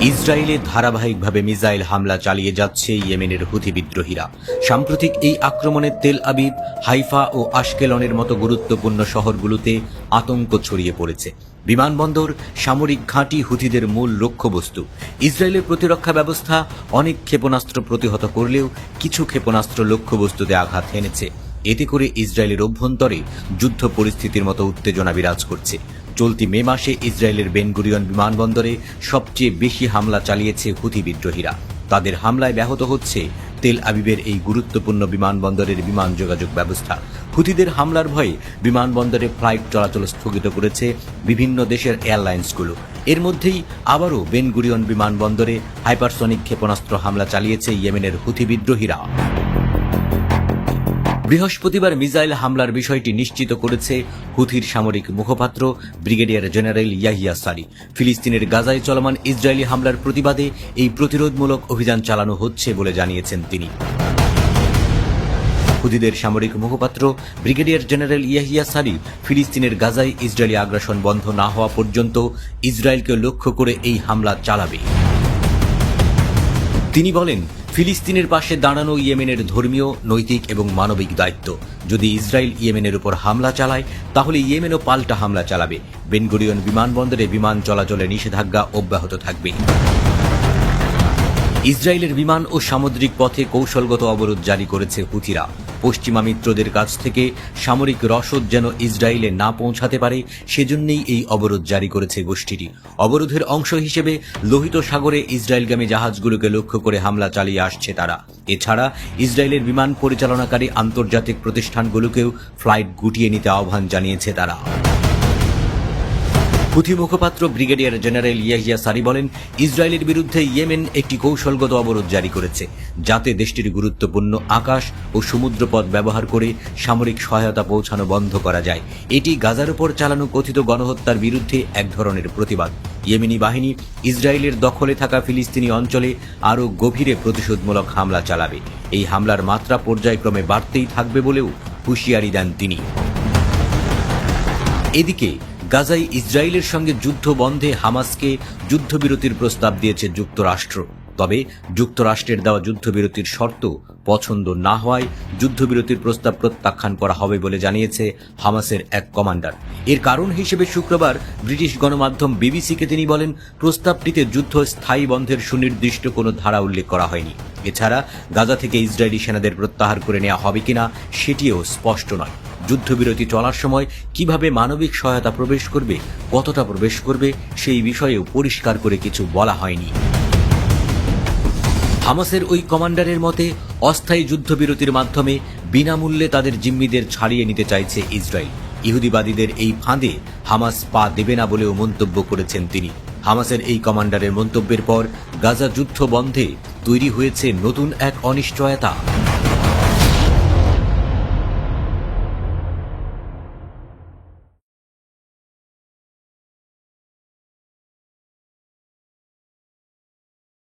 ইসরায়েলে ধারাবাহিকভাবে মিসাইল হামলা চালিয়ে যাচ্ছে ইয়েমেনের হুথি বিদ্রোহীরা। সাম্প্রতিক এই আক্রমণে তেল আবিব, হাইফা ও আশকেলনের মতো গুরুত্বপূর্ণ শহরগুলোতে আতঙ্ক ছড়িয়ে পড়েছে। বিমানবন্দর, সামরিক ঘাঁটি হুথিদের মূল লক্ষ্যবস্তু। ইসরায়েলের প্রতিরক্ষা ব্যবস্থা অনেক ক্ষেপণাস্ত্র প্রতিহত করলেও কিছু ক্ষেপণাস্ত্র লক্ষ্যবস্তুতে আঘাত হেনেছে এতে করে ইসরায়েলের অভ্যন্তরে যুদ্ধ পরিস্থিতির মতো উত্তেজনা বিরাজ করছে। চলতি মে মাসে ইসরায়েলের বেনগুরিয়ন বিমানবন্দরে সবচেয়ে বেশি হামলা চালিয়েছে হুথি বিদ্রোহীরা। তাদের হামলায় ব্যাহত হচ্ছে তেল আবিবের এই গুরুত্বপূর্ণ বিমানবন্দরের বিমান যোগাযোগ ব্যবস্থা। হুথিদের হামলার ভয়ে বিমানবন্দরে ফ্লাইট চলাচল স্থগিত করেছে বিভিন্ন দেশের এয়ারলাইন্সগুলো। এর মধ্যেই আবারও বেনগুরিয়ন বিমানবন্দরে হাইপারসনিক ক্ষেপণাস্ত্র হামলা চালিয়েছে ইয়েমেনের হুথি বিদ্রোহীরা। বৃহস্পতিবার মিসাইল হামলার বিষয়টি নিশ্চিত করেছে হুথির সামরিক মুখপাত্র ব্রিগেডিয়ার জেনারেল ইয়াহিয়া সারি। ফিলিস্তিনের গাজায় চলমান ইসরায়েলি হামলার প্রতিবাদে এই প্রতিরোধমূলক অভিযান চালানো হচ্ছে বলে জানিয়েছেন তিনি। হুদিদের সামরিক মুখপাত্র ব্রিগেডিয়ার জেনারেল ইয়াহিয়া সারি ফিলিস্তিনের গাজায় ইসরায়েলি আগ্রাসন বন্ধ না হওয়া পর্যন্ত ইসরায়েলকে লক্ষ্য করে এই হামলা চালাবে। তিনি বলেন ফিলিস্তিনের পাশে দাঁড়ানো ইয়েমেনের ধর্মীয়, নৈতিক এবং মানবিক দায়িত্ব। যদি ইসরায়েল ইয়েমেনের উপর হামলা চালায়, তাহলে ইয়েমেনও পাল্টা হামলা চালাবে। বেনগুরিয়ন বিমানবন্দরে বিমান চলাচলে নিষেধাজ্ঞা অব্যাহত থাকবে। ইসরায়েলের বিমান ও সামুদ্রিক পথে কৌশলগত অবরোধ জারি করেছে হুথিরা পশ্চিমা মিত্রদের কাছ থেকে সামরিক রসদ যেন ইসরায়েলে না পৌঁছাতে পারে, সেজন্যই এই অবরোধ জারি করেছে গোষ্ঠীটি। অবরোধের অংশ হিসেবে লোহিত সাগরে ইসরায়েলগামী জাহাজগুলোকে লক্ষ্য করে হামলা চালিয়ে আসছে তারা। এছাড়া ইসরায়েলের বিমান পরিচালনাকারী আন্তর্জাতিক প্রতিষ্ঠানগুলোকেও ফ্লাইট গুটিয়ে নিতে আহ্বান জানিয়েছে তারা। হুথি মুখপাত্র ব্রিগেডিয়ার জেনারেল ইয়াহিয়া সারি বলেন, ইসরায়েলের বিরুদ্ধে ইয়েমেন একটি কৌশলগত অবরোধ জারি করেছে, যাতে দেশটির গুরুত্বপূর্ণ আকাশ ও সমুদ্রপথ ব্যবহার করে সামরিক সহায়তা পৌঁছানো বন্ধ করা যায়। এটি গাজার উপর চালানো কথিত গণহত্যার বিরুদ্ধে এক ধরনের প্রতিবাদ। ইয়েমেনি বাহিনী ইসরায়েলের দখলে থাকা ফিলিস্তিনি অঞ্চলে আরও গভীরে প্রতিশোধমূলক হামলা চালাবে। এই হামলার মাত্রা পর্যায়ক্রমে বাড়তেই থাকবে বলেও হুঁশিয়ারি দেন তিনি। এদিকে গাজায় ইসরায়েলের সঙ্গে যুদ্ধ বন্ধে হামাসকে যুদ্ধবিরতির প্রস্তাব দিয়েছে যুক্তরাষ্ট্র। তবে যুক্তরাষ্ট্রের দেওয়া যুদ্ধবিরতির শর্ত পছন্দ না হওয়ায় যুদ্ধবিরতির প্রস্তাব প্রত্যাখ্যান করা হবে বলে জানিয়েছে হামাসের এক কমান্ডার। এর কারণ হিসেবে শুক্রবার ব্রিটিশ গণমাধ্যম বিবিসিকে তিনি বলেন, প্রস্তাবটিতে যুদ্ধ স্থায়ী বন্ধের সুনির্দিষ্ট কোনো ধারা উল্লেখ করা হয়নি। এছাড়া গাজা থেকে ইসরায়েলি সেনাদের প্রত্যাহার করে নেওয়া হবে কিনা সেটিও স্পষ্ট নয়। যুদ্ধবিরতি চলার সময় কীভাবে মানবিক সহায়তা প্রবেশ করবে, কতটা প্রবেশ করবে, সেই বিষয়েও পরিষ্কার করে কিছু বলা হয়নি। হামাসের ওই কমান্ডারের মতে, অস্থায়ী যুদ্ধবিরতির মাধ্যমে বিনামূল্যে তাদের জিম্মিদের ছাড়িয়ে নিতে চাইছে ইসরায়েল। ইহুদিবাদীদের এই ফাঁদে হামাস পা দেবে না বলেও মন্তব্য করেছেন তিনি। হামাসের এই কমান্ডারের মন্তব্যের পর গাজা যুদ্ধ বন্ধে তৈরি হয়েছে নতুন এক অনিশ্চয়তা।